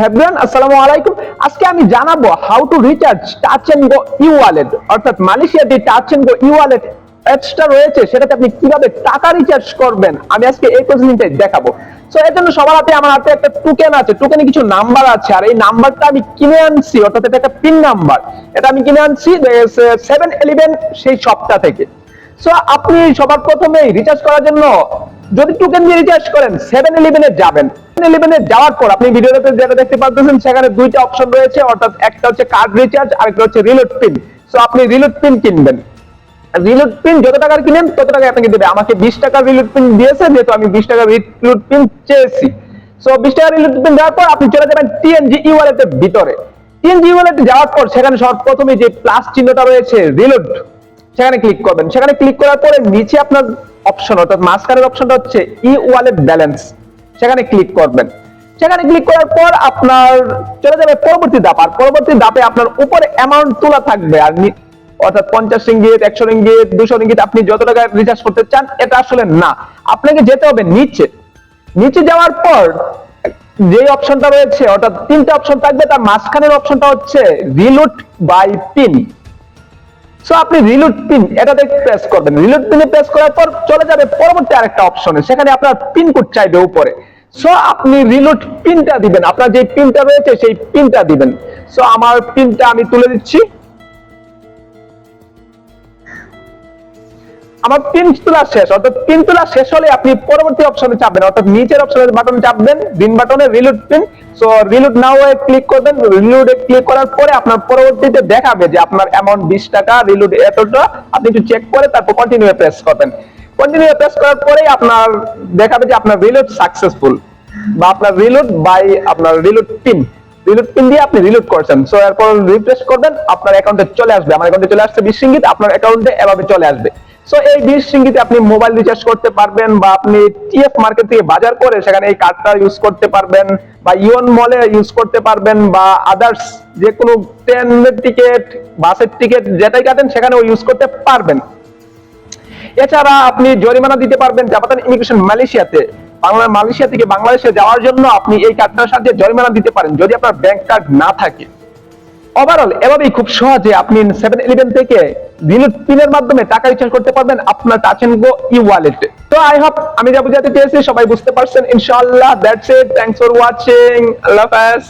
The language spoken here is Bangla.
হ্যাভিয়ান আসসালামু আলাইকুম। আজকে আমি জানাব how to recharge touch go e wallet অর্থাৎ মালয়েশিয়াতে টাচ গো ই ওয়ালেট অ্যাপসটা রয়েছে, সেটাতে আপনি কীভাবে টাকা রিচার্জ করবেন, আমি আজকে এই দেখাবো। সো এর জন্য সবার হাতে আমার হাতে একটা আছে কিছু নাম্বার আছে, আর এই নাম্বারটা আমি কিনে আনছি, অর্থাৎ এটা একটা পিন নাম্বার এটা আমি কিনে আনছি সেভেন ইলেভেন সেই শপটা থেকে। সো আপনি সবার প্রথমে রিচার্জ করার জন্য যদি টোকেন দিয়ে রিচার্জ করেন সেভেন ইলেভেনে যাবেন। ইলেভেনে যাওয়ার পর আপনি ভিডিওতে যেটা দেখতে পাচ্ছেন সেখানে দুইটা অপশন রয়েছে। অর্থাৎ একটা হচ্ছে কার্ড রিচার্জ আর একটা হচ্ছে রিলোড পিন সো আপনি রিলোড পিন কিনবেন। রিলোড পিন যত টাকার কিনেন, তত টাকা আপনাকে দেবে। আমাকে বিশ টাকার রিলোড পিন দিয়েছে, যেহেতু আমি বিশ টাকার রিলোড পিন চেয়েছি। সো বিশ টাকার রিলোড পিন দেওয়ার পর আপনি চলে যাবেন টিএনজি ই ভিতরে। টিএনজি ওয়ালেটে যাওয়ার পর সেখানে সর্বপ্রথমে যে প্লাস চিহ্নটা রয়েছে রিলোড সেখানে ক্লিক করবেন। সেখানে ক্লিক করার পরে নিচে আপনার অপশন অর্থাৎ মাঝখানের অপশনটা হচ্ছে ই ওয়ালেট ব্যালেন্স সেখানে ক্লিক করবেন। সেখানে ক্লিক করার পর আপনার চলে যাবে পরবর্তী ধাপ। আর পরবর্তী ধাপে আপনার উপরে অ্যামাউন্ট তোলা থাকবে। আর অর্থাৎ পঞ্চাশ রিঙ্গিত একশো রিঙ্গিত দুশো রিঙ্গিত আপনি যত টাকা রিচার্জ করতে চান, এটা আসলে না। আপনাকে যেতে হবে নিচে। নিচে যাওয়ার পর যে অপশনটা রয়েছে, অর্থাৎ তিনটা অপশন থাকবে, তার মাঝখানের অপশনটা হচ্ছে রিলুট বাই পিন সো আপনি রিলোড পিন এটাতে প্রেস করবেন। রিলোড পিনে প্রেস করার পর চলে যাবে পরবর্তী আরেকটা অপশনে সেখানে আপনার পিন কোড চাইবে উপরে। সো আপনি রিলোড পিনটা দিবেন। আপনার যে পিনটা রয়েছে সেই পিনটা দিবেন। সো আমার পিনটা আমি তুলে দিচ্ছি। আমার পিন তোলা শেষ। অর্থাৎ পিন তোলা শেষ হলে আপনি পরবর্তী অপশনে চাপবেন। অর্থাৎ নিচের অপশনের বাটন চাপবেন। গ্রিন বাটনে reload pin so reload now এ ক্লিক করবেন। রিলোডে ক্লিক করার পরে আপনার পরবর্তীতে দেখাবে যে আপনার অ্যামাউন্ট বিশ টাকা রিলোড এতটা। আপনি একটু চেক করে তারপর কন্টিনিউ প্রেস করবেন। কন্টিনিউ প্রেস করার আপনার দেখাবে যে আপনার রিলোড সাকসেসফুল বা আপনার রিলোড বাই আপনার রিলোড পিন রিলোড পিন দিয়ে আপনি করছেন। সো এরপর রিফ্রেশ করবেন, আপনার অ্যাকাউন্টে চলে আসবে। আমার অ্যাকাউন্টে চলে আসছে বিশ রিঙ্গিত আপনার অ্যাকাউন্টে এভাবে চলে আসবে। সো এই বিশ রিঙ্গিতে আপনি মোবাইল রিচার্জ করতে পারবেন বা আপনি টিএফ মার্কেট থেকে বাজার করে সেখানে এই কার্ডটা ইউজ করতে পারবেন বা মলে ইউজ করতে পারবেন বা আদার্স যে কোনো ট্রেনের টিকিট বাসের টিকিট যেটাই কাটেন ইউজ করতে পারবেন। এছাড়া আপনি জরিমানা দিতে পারবেন জাপাতান ইমিগ্রেশন মালয়েশিয়াতে। বাংলা মালয়েশিয়া থেকে বাংলাদেশে যাওয়ার জন্য আপনি এই কার্ডটার সাথে জরিমানা দিতে পারেন যদি আপনার ব্যাংক কার্ড না থাকে। ওভারঅল এভাবেই খুব সহজে আপনি সেভেন ইলেভেন থেকে রিলোড পিনের মাধ্যমে টাকা রিচার্জ করতে পারবেন আপনার touch and go e wallet তো আই হোপ আমি যা বুঝাতে চেয়েছি, সবাই বুঝতে পারছেন। ইনশাআল্লাহ that's it thanks for watching আল্লাহ হাফেজ।